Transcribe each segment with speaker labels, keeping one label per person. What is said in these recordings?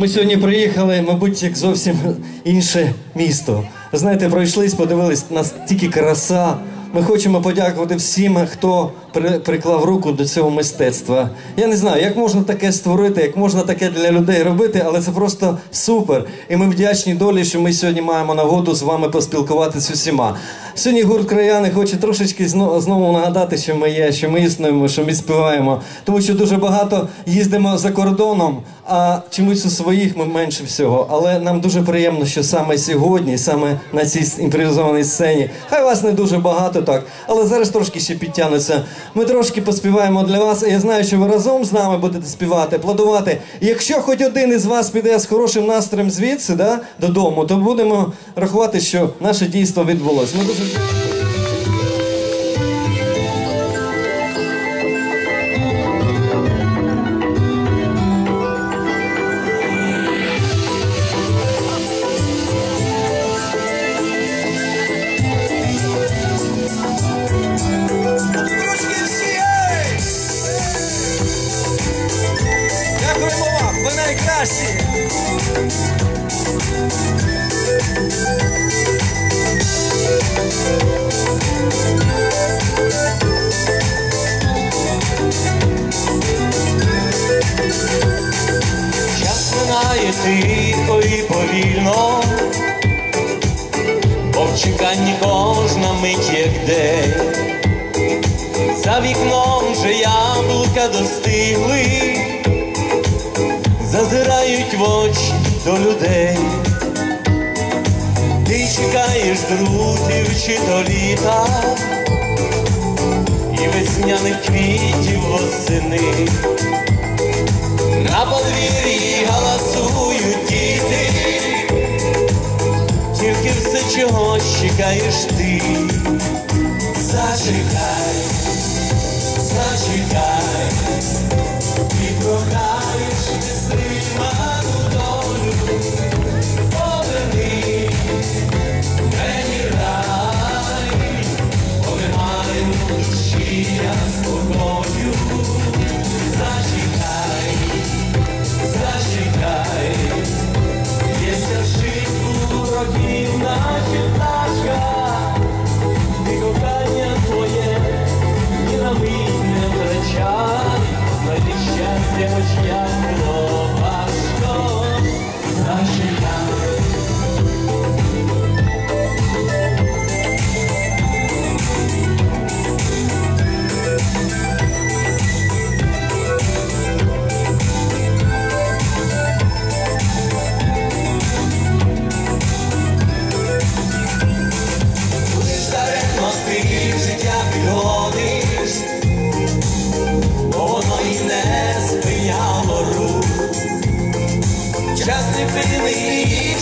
Speaker 1: Ми сьогодні приїхали, мабуть, як зовсім інше місто. Знаєте, пройшлись, подивились, настільки краса. Ми хочемо подякувати всім, хто при- приклав руку до цього мистецтва. Я не знаю, як можна таке створити, як можна таке для людей робити, але це просто супер. І ми вдячні долі, що ми сьогодні маємо нагоду з вами поспілкуватися з усіма. Сьогодні гурт краяни хоче трошечки зно- знову нагадати, що ми є, що ми існуємо, що ми співаємо. Тому що дуже багато їздимо за кордоном, а чомусь у своїх ми менше всього. Але нам дуже приємно, що саме сьогодні, саме на цій імпровізованій сцені, хай вас не дуже багато так, але зараз трошки ще підтягнуться. Ми трошки поспіваємо для вас. І я знаю, що ви разом з нами будете співати, плодувати. Якщо хоч один із вас піде з хорошим настроєм звідси, да, додому, то будемо рахувати, що наше дійство відбулося. Ми дуже
Speaker 2: ви найкращі!
Speaker 3: Час минає тихо і повільно, бо в чеканні кожна мить як день. За вікном вже яблука достигли, зазирають в очі до людей. Ти чекаєш друзів чи то літа, і весняних квітів восени. На подвір'ї галасують діти, тільки все чого чекаєш ти. Зачекай, зачекай,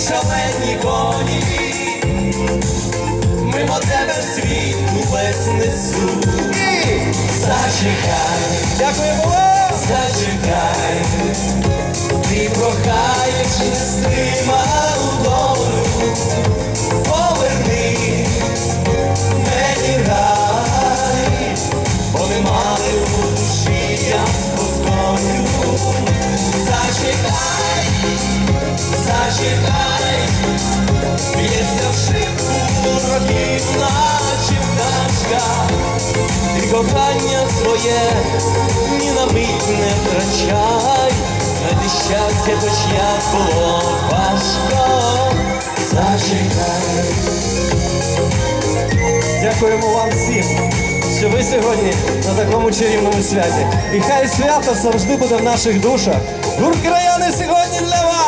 Speaker 3: шалені коні, мимо тебе світ увесь несу. Зачекай,
Speaker 2: Дякуємо
Speaker 3: зачекай, ти прохаєш нестриману долю, поверни мені рай, бо немає у душі я спокою. Зачекай, зачекай, б'ється в шибку років, наче пташка, ти кохання своє ні на мить не втрачай, знайди щастя, хоч як було важко. Зачекай.
Speaker 1: Дякуємо вам всім, що ви сьогодні на такому чарівному святі. І хай свято завжди буде в наших душах. Гурт краяни сьогодні для вас!